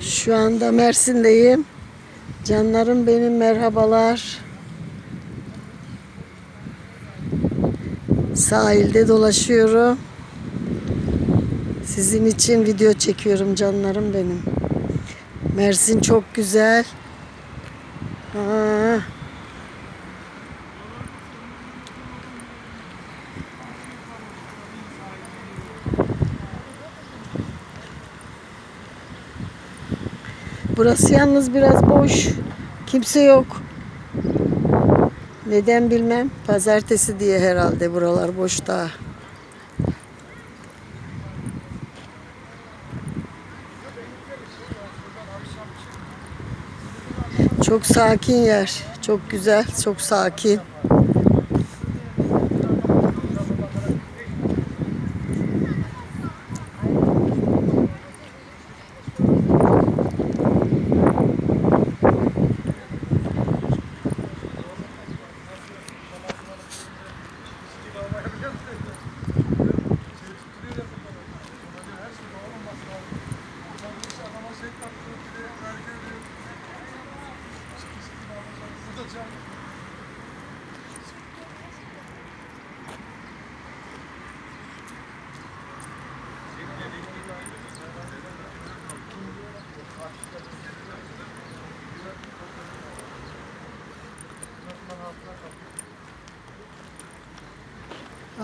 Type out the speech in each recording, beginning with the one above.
Şu anda Mersin'deyim. Canlarım benim merhabalar. Sahilde dolaşıyorum. Sizin için video çekiyorum canlarım benim. Mersin çok güzel. Ha. Burası yalnız biraz boş. Kimse yok. Neden bilmem. Pazartesi diye herhalde buralar boş daha. Çok sakin yer. Çok güzel, çok sakin.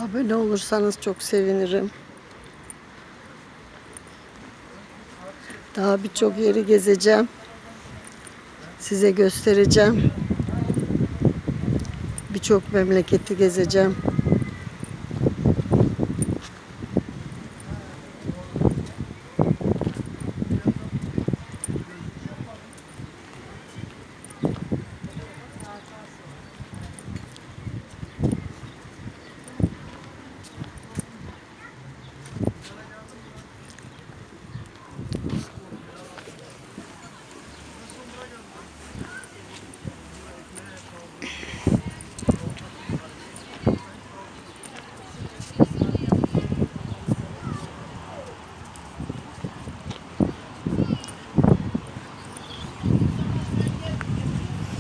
Abone olursanız çok sevinirim. Daha birçok yeri gezeceğim. Size göstereceğim. Birçok memleketi gezeceğim.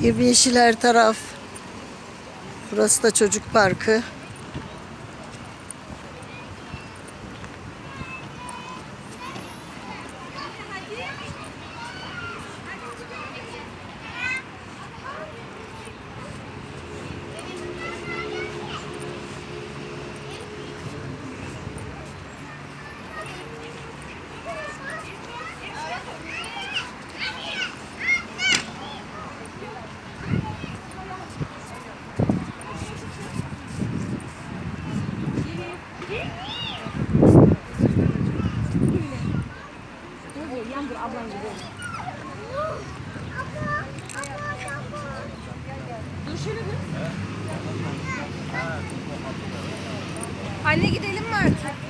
Yeşil her taraf. Burası da çocuk parkı. Anne gidelim mi artık?